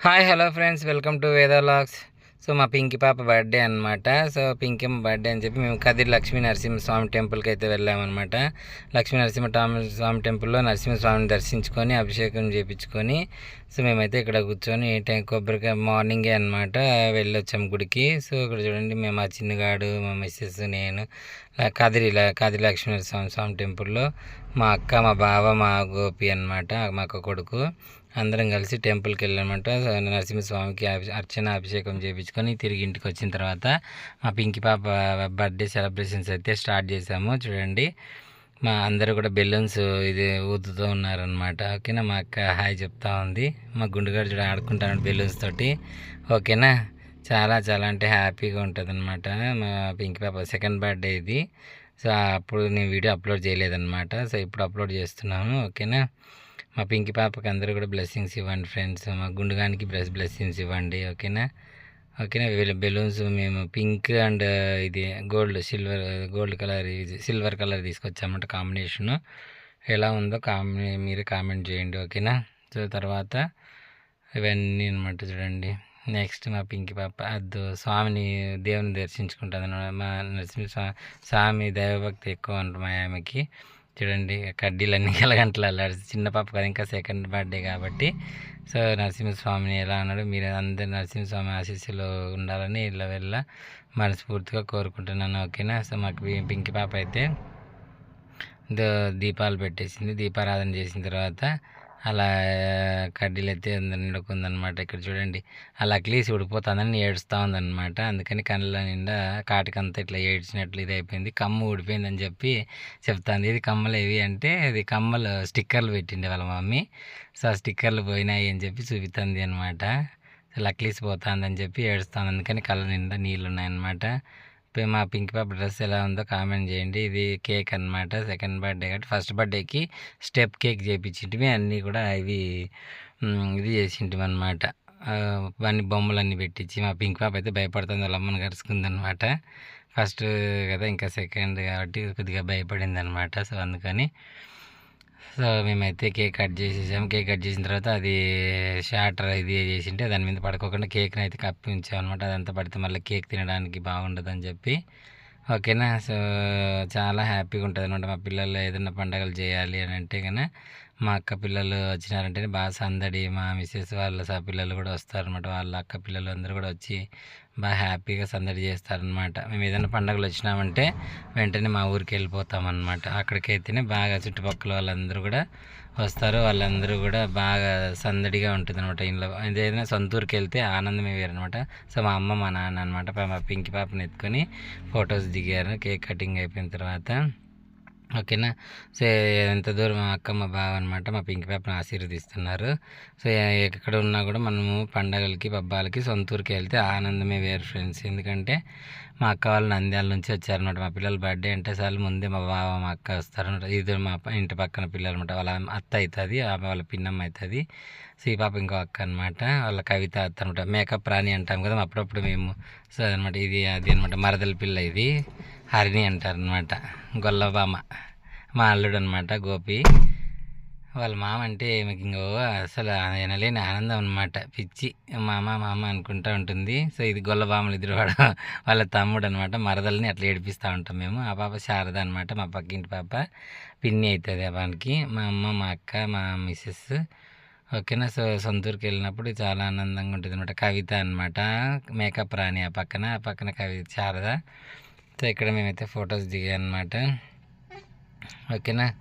Hi hello friends welcome to Veda vlogs so మా పింకి పాప birthday అనమాట సో పింకి బర్త్డే అని చెప్పి మేము కదిరి లక్ష్మీ నరసింహస్వామి టెంపుల్కి అయితే వెళ్ళామన్నమాట లక్ష్మీ నరసింహ టామ- స్వామి టెంపుల్లో నరసింహస్వామిని దర్శించుకొని అభిషేకం చేయించుకొని సో మేమైతే ఇక్కడ కూర్చొని టైం కొబ్బరికాయ మార్నింగే అనమాట వెళ్ళొచ్చాం గుడికి. సో ఇక్కడ చూడండి మేము మా చిన్నగాడు మా మిస్సెస్ నేను కదిరి కదిరి లక్ష్మీ నరసింహ స్వామి టెంపుల్లో మా అక్క మా బావ మా గోపి అనమాట మా అక్క కొడుకు. అందరం కలిసి టెంపుల్కి వెళ్ళామంట. నరసింహస్వామికి అభి- అర్చన అభిషేకం చేయించుకొని తిరిగి ఇంటికి వచ్చిన తర్వాత మా పింకి పాప బర్త్డే సెలబ్రేషన్స్ అయితే స్టార్ట్ చేసాము. చూడండి మా అందరూ కూడా బెలూన్స్ ఇది ఊదుతూ ఉన్నారనమాట ఓకేనా? మా అక్క హాయ్ చెప్తా ఉంది. మా గుండుగాడు చూడ ఆడుకుంటాను బెలూన్స్ తోటి. ఓకేనా? చాలా చాలా అంటే హ్యాపీగా ఉంటుంది అనమాట మా పింకి పాప సెకండ్ బర్త్డే ఇది. సో అప్పుడు నేను వీడియో అప్లోడ్ చేయలేదన్నమాట. సో ఇప్పుడు అప్లోడ్ చేస్తున్నాను ఓకేనా? మా పింకి పాపకి అందరూ కూడా బ్లెస్సింగ్స్ ఇవ్వండి ఫ్రెండ్స్ మా గుండుగానికి బ్లెస్ బ్లెస్సింగ్స్ ఇవ్వండి ఓకేనా? ఓకేనా? వీళ్ళ బెలూన్స్ మేము పింక్ అండ్ uh, ఇది గోల్డ్ సిల్వర్ గోల్డ్ కలర్ ఇది సిల్వర్ కలర్ తీసుకొచ్చామంట కాంబినేషన్ ఎలా ఉందో కామె మీరు కామెంట్ చేయండి ఓకేనా? సో తర్వాత ఇవన్నీ అనమాట చూడండి. నెక్స్ట్ మా పింకి పాప అద్దు స్వామిని దేవుని దర్శించుకుంటుంది మా నరసింహ స్వామి స్వామి దైవభక్తి ఎక్కువ అంట మా ఆమెకి. చూడండి కడ్డీలన్నీ కలగంటలు అల్లాడు చిన్న పాప కదా ఇంకా సెకండ్ బర్త్డే కాబట్టి. సో నరసింహస్వామిని ఎలా అన్నాడు మీరు అందరు నరసింహస్వామి ఆశీస్సులో ఉండాలని ఇలా వెళ్ళ మనస్ఫూర్తిగా కోరుకుంటున్నాను ఓకేనా? సో మాకు పింకి పాప అయితే దీపాలు పెట్టేసింది దీపారాధన చేసిన తర్వాత అలా కడ్డీలు అయితే నిండుకుందనమాట. ఇక్కడ చూడండి అలా అక్లీసి ఊడిపోతుందని ఏడుస్తూ ఉందన్నమాట అందుకని కళ్ళ నిండా కాటికంతా ఇట్లా ఏడ్చినట్లు ఇది అయిపోయింది. కమ్ము ఊడిపోయిందని చెప్పి చెప్తాంది. ఇది కమ్మలు ఏవి అంటే ఇది కమ్మలు స్టిక్కర్లు పెట్టిండే వాళ్ళ మమ్మీ. సో ఆ స్టిక్కర్లు పోయినాయి అని చెప్పి చూపిస్తుంది అనమాట. లక్లీస్ పోతుందని చెప్పి ఏడుస్తాను అందుకని కళ్ళ నిండా నీళ్ళు ఉన్నాయన్నమాట మా పింక్ పాప డ్రెస్ ఎలా ఉందో కామెంట్ చేయండి. ఇది కేక్ అన్నమాట. సెకండ్ బర్త్డే కాబట్టి ఫస్ట్ బర్త్డేకి స్టెప్ కేక్ చేయించింటివి అన్నీ కూడా ఇవి ఇది చేసింటివి అనమాట అన్ని బొమ్మలన్నీ పెట్టించి మా పింక్ పాప అయితే భయపడుతుంది. వాళ్ళ అమ్మని కరుచుకుందనమాట ఫస్ట్ కదా ఇంకా సెకండ్ కాబట్టి కొద్దిగా భయపడింది అనమాట సో అందుకని సో మేమైతే కేక్ కట్ చేసేసాం కేక్ కట్ చేసిన తర్వాత అది షాటర్ ఇది చేసింటే దాని మీద పడుకోకుండా కేక్ని అయితే కప్పి ఉంచామన్నమాట అనమాట అదంతా పడితే మళ్ళీ కేక్ తినడానికి బాగుండదు అని చెప్పి. ఓకేనా? సో చాలా హ్యాపీగా ఉంటుంది అనమాట మా పిల్లలు ఏదైనా పండగలు చేయాలి అని అంటే కన్నా మా అక్క పిల్లలు వచ్చినారంటే బాగా సందడి మా మిస్సెస్ వాళ్ళ సా పిల్లలు కూడా వస్తారనమాట వాళ్ళ అక్క పిల్లలు అందరూ కూడా వచ్చి బాగా హ్యాపీగా సందడి చేస్తారనమాట మేము ఏదైనా పండగలు వచ్చినామంటే వెంటనే మా ఊరికి వెళ్ళిపోతాం అనమాట అక్కడికైతేనే బాగా చుట్టుపక్కల వాళ్ళందరూ కూడా వస్తారు. వాళ్ళందరూ కూడా బాగా సందడిగా ఉంటుంది అనమాట ఇంట్లో. ఏదైనా సొంతూరుకి వెళ్తే ఆనందమే వేరనమాట సో మా అమ్మ మా నాన్న అనమాట మా పింకి పాపని ఎత్తుకొని ఫొటోస్ దిగారు. కేక్ కటింగ్ అయిపోయిన తర్వాత ఓకేనా? సో ఎంత దూరం మా అక్క మా బావ అనమాట మా పింక్ పేపర్ని ఆశీర్వదిస్తున్నారు. సో ఎక్కడ ఉన్నా కూడా మనము పండగలకి పబ్బాలకి సొంతూరుకి వెళ్తే ఆనందమే వేరు ఫ్రెండ్స్. ఎందుకంటే మా అక్క వాళ్ళు నంద్యాల నుంచి వచ్చారనమాట మా పిల్లల బర్త్డే అంటే సార్లు ముందే మా బావ మా అక్క వస్తారనమాట ఇది మా ఇంటి పక్కన పిల్లలు అనమాట వాళ్ళ అత్త అవుతుంది వాళ్ళ పిన్నమ్మ అవుతుంది సో ఈ పాప ఇంకో అక్క అనమాట వాళ్ళ కవిత అత్త అనమాట మేకప్ రాణి అంటాం కదా అప్పుడప్పుడు మేము. సో అనమాట ఇది అది అనమాట మరదల పిల్ల ఇది. హరిణి అంటారు అనమాట గొల్లబామ. మా అల్లుడు అనమాట గోపి. వాళ్ళ మామ అంటే మీకు ఇంకో అసలు వినలేని ఆనందం అనమాట పిచ్చి. మామ మామ అనుకుంటా ఉంటుంది. సో ఇది గొల్లబామలు ఇద్దరు వాడు. వాళ్ళ తమ్ముడు అనమాట మరదల్ని అట్లా ఏడిపిస్తూ ఉంటాం మేము. ఆ పాప శారద అనమాట మా పక్కింటి పాప. పిన్ని అవుతుంది ఆ మా అమ్మ మా అక్క మా మిస్సెస్. ఓకేనా? సో సొంతూరుకి వెళ్ళినప్పుడు చాలా ఆనందంగా ఉంటుంది అనమాట కవిత అనమాట మేకప్ రాణి ఆ పక్కన. ఆ పక్కన కవి శారద. సో ఇక్కడ మేమైతే ఫొటోస్ దిగాయన్నమాట. ఓకేనా?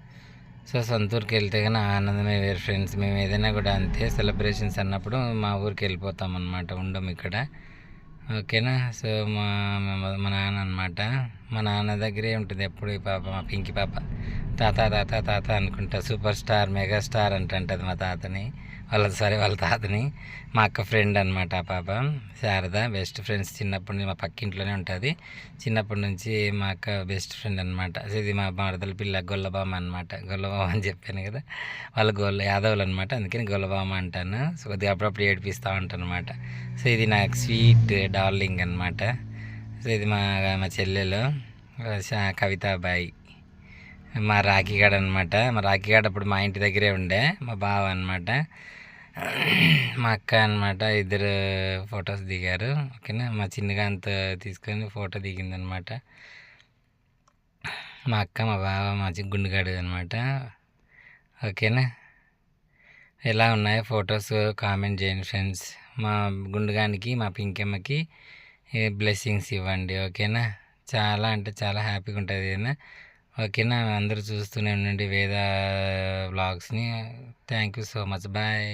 సో సొంతూరుకి వెళ్తే కానీ ఆనందమే వేరు ఫ్రెండ్స్. మేము ఏదైనా కూడా అంతే సెలబ్రేషన్స్ అన్నప్పుడు మా ఊరికి వెళ్ళిపోతాం అనమాట ఉండం ఇక్కడ. ఓకేనా? సో మా మా- మా నాన్న అనమాట మా నాన్న దగ్గరే ఉంటుంది ఎప్పుడు ఈ పాప మా పింకి పాప. తాత తాత తాత అనుకుంటా. సూపర్ స్టార్ మెగా స్టార్ అంటుంటుంది మా తాతని. వాళ్ళ సరే వాళ్ళ తాతని మా అక్క ఫ్రెండ్ అనమాట ఆ పాప శారద బెస్ట్ ఫ్రెండ్స్ చిన్నప్పటి నుంచి మా పక్కింట్లోనే ఉంటుంది. చిన్నప్పటి నుంచి మా అక్క బెస్ట్ ఫ్రెండ్ అనమాట సో ఇది మా మరదల పిల్ల గొల్లబామ అనమాట గొల్లబామ అని చెప్పాను కదా వాళ్ళ గొల్ల యాదవులు అనమాట అందుకని గొల్లబామ అంటాను. సో కొద్దిగా అప్పుడప్పుడు ఏడిపిస్తూ ఉంటాను అనమాట సో ఇది నాకు స్వీట్ డార్లింగ్ అనమాట సో ఇది మా మా చెల్లెలు కవితాబాయి. మా రాఖీగాడు అనమాట మా రాఖీగాడు అప్పుడు మా ఇంటి దగ్గరే ఉండే మా బావ అనమాట మా అక్క అనమాట ఇద్దరు ఫొటోస్ దిగారు ఓకేనా? మా చిన్నగా అంత తీసుకొని ఫోటో దిగిందనమాట మా అక్క మా బావ మా గుండెగాడు అనమాట ఓకేనా? ఎలా ఉన్నాయో ఫొటోస్? కామెంట్ చేయండి ఫ్రెండ్స్. మా గుండుగానికి మా పింకమ్మకి బ్లెస్సింగ్స్ ఇవ్వండి ఓకేనా? చాలా అంటే చాలా హ్యాపీగా ఉంటుంది ఏదైనా ఓకేనా? అందరూ చూస్తూనే ఉండండి Veda వ్లాగ్స్ని. Thank you so much. Bye.